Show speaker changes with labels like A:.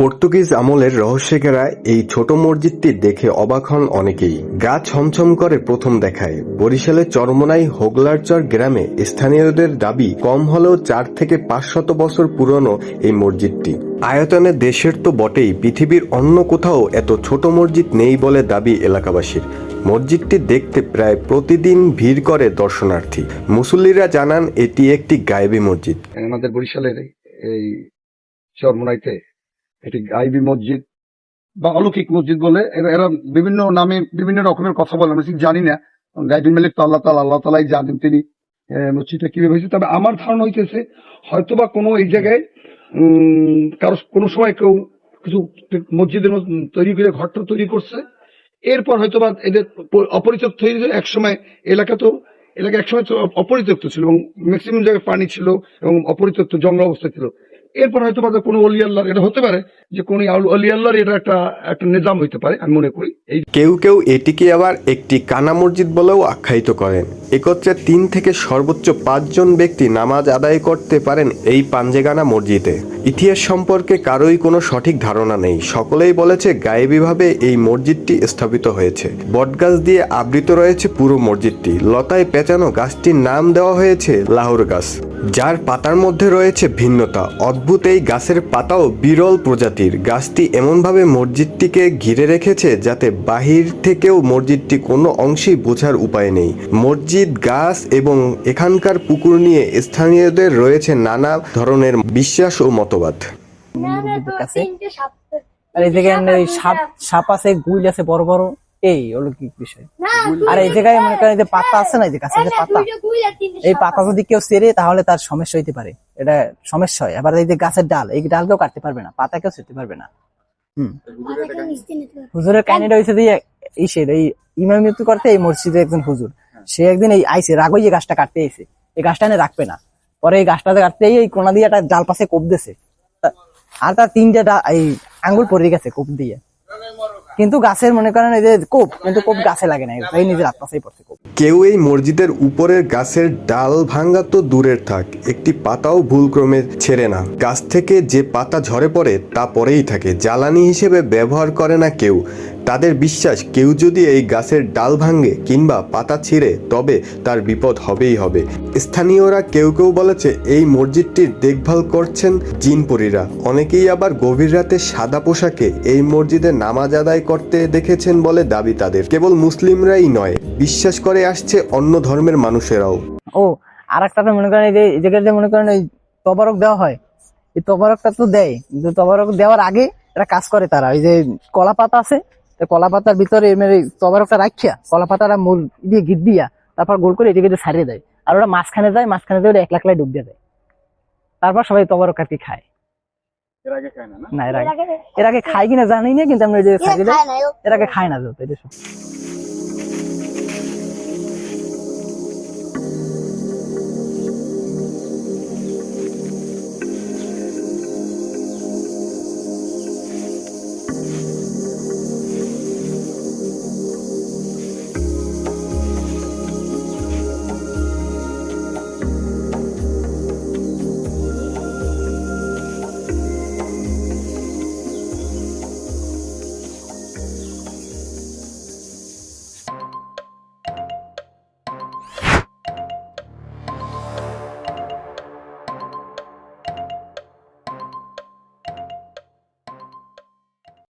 A: Portuguese আমলের রহস্যকেরা এই ছোট মসজিদটি দেখে অবাক হন অনেকেই। গা ছমছম করে প্রথম দেখায়। বরিশালের চরমনাই হোগলারচর গ্রামে স্থানীয়দের দাবি, কম হলেও চার থেকে পাঁচশত বছর পুরনো এই মসজিদটি। আয়তনে দেশের তো বটেই, পৃথিবীর অন্য কোথাও এত ছোট মসজিদ নেই বলে দাবি এলাকাবাসীর। মসজিদটি দেখতে প্রায় প্রতিদিন ভিড় করে দর্শনার্থী। মুসল্লিরা জানান, এটি একটি গায়েবী মসজিদ।
B: আমাদের বরিশালের এই চরমোনাইতে এটি গাইবি মসজিদ বা অলৌকিক মসজিদ বলে এরা এরা বিভিন্ন নামে বিভিন্ন রকমের কথা বলে, আমরা জানি না। গাইবি মালিক তো আল্লাহ তালা আল্লাহ তালাই জানেন তিনি মসজিদটা কীভাবে হয়েছে। তবে আমার ধারণা হইতেছে হয়তোবা কোনো এই জায়গায় কারও কোনো সময় কেউ কিছু মসজিদের তৈরি করে, ঘরটা তৈরি করছে। এরপর হয়তোবা এদের প- অপরিত্যক্ত হয়ে এক সময় এলাকা তো, এলাকা একসময় তো অপরিত্যক্ত ছিল এবং ম্যাক্সিমাম জায়গায় পানি ছিল এবং অপরিত্যক্ত জঙ্গল অবস্থা ছিল। এরপর হয়তো বা কোনো অলি আল্লাহর, এটা হতে পারে যে কোন অলি আল্লাহর এটা একটা একটা নিজাম হইতে পারে, আমি মনে করি। এই
A: কেউ কেউ এটিকে আবার একটি কানা মসজিদ বলেও আখ্যায়িত করেন। একত্রে তিন থেকে সর্বোচ্চ পাঁচজন ব্যক্তি নামাজ আদায় করতে পারেন এই পাঞ্জেগানা মসজিদে। ইতিহাস সম্পর্কে কারোই কোনো সঠিক ধারণা নেই। সকলেই বলেছে গায়েবীভাবে এই মসজিদটি স্থাপিত হয়েছে। বটগাছ দিয়ে আবৃত রয়েছে পুরো মসজিদটি। লতায় পেঁচানো গাছটির নাম দেওয়া হয়েছে লাহোর গাছ। যার পাতার মধ্যে রয়েছে ভিন্নতা। অদ্ভুত এই গাছের পাতাও বিরল প্রজাতির। গাছটি এমনভাবে মসজিদটিকে ঘিরে রেখেছে যাতে বাহির থেকেও মসজিদটি কোনো অংশেই বোঝার উপায় নেই। মসজিদ গাছ এবং এখানকার পুকুর নিয়ে স্থানীয়দের রয়েছে নানা ধরনের বিশ্বাস ও মতবাদ।
C: আর
D: সাপ
C: সাপ।
D: সাপ
C: আছে গুইল আছে বড় বড়। এই অলৌকিক বিষয়। আর এই জায়গায় মনে করেন যে পাতা আছে না এই যে গাছে যে পাতা এই পাতা যদি কেউ সেরে তাহলে তার সমস্যা হইতে পারে। এটা সমস্যা হয়। আবার এই যে গাছের ডাল এই ডাল কেউ কাটতে পারবে না পাতা কেউ ছেড়তে পারবে না। হম। হুজুরের কাহিনীটা হয়েছে যে এই সে এই ইমাম মৃত্যু করতে এই মসজিদে একজন হুজুর। সে একদিন এই আইসে রাগই এই গাছটা কাটতে এসে। এই গাছটা এনে রাখবে না। পরে এই গাছটা কাটতে এই কোনা দিয়ে একটা ডাল পাশে কোপ তা- আর তার তিনটে এই আঙ্গুল পড়ে গেছে কোপ দিয়ে। কিন্তু গাছের মনে করেন এই যে কোপ, কিন্তু কোপ গাছে লাগে না, এই নিজের আত্মাশাই পড়ছে কোপ।
A: কেউ এই মসজিদের উপরের গাছের ডাল ভাঙ্গা তো দূরের থাক, একটি পাতাও ভুলক্রমে ছেড়ে না। গাছ থেকে যে পাতা ঝরে পড়ে, তা পরেই থাকে। জ্বালানি হিসেবে ব্যবহার করে না কেউ। তাদের বিশ্বাস, কেউ যদি এই গাছের ডাল ভাঙে কিংবা পাতা ছিঁড়ে, তবে তার বিপদ হবেই হবে। স্থানীয়রা কেউ কেউ বলেছে, এই মসজিদটির দেখভাল করছেন জিনপরীরা। অনেকেই আবার গভীর রাতে সাদা পোশাকে এই মসজিদে নামাজ আদায় করতে দেখেছেন বলে দাবি তাদের। কেবল মুসলিমরাই নয়, বিশ্বাস করে আসছে অন্য ধর্মের মানুষেরাও।
C: ও আর একটা মনে করেন এই এই জায়গায় মনে করেন ওই তবারক দেওয়া হয়, এই তবারকটা তো দেয়। কিন্তু তবারক দেওয়ার আগে এটা কাজ করে তারা। ওই যে কলা পাতা আছে কলা পাতার ভিতরে তবরকটা তবারকটা রাখিয়া কলা পাতাটা মূল দিয়ে গিট দিয়া তারপর গোল করে এদিকে সারিয়ে ছাড়িয়ে দেয়। আর ওরা মাঝখানে যায় মাঝখানে যায় ওরা এক লাখ লাই ডুব দিয়ে দেয়। তারপর সবাই তবারক আর কি খায়।
B: এর আগে খায় না
C: এর আগে খায় কিনা জানি না কিন্তু আমরা যে এর আগে খায় না যত এটা সব।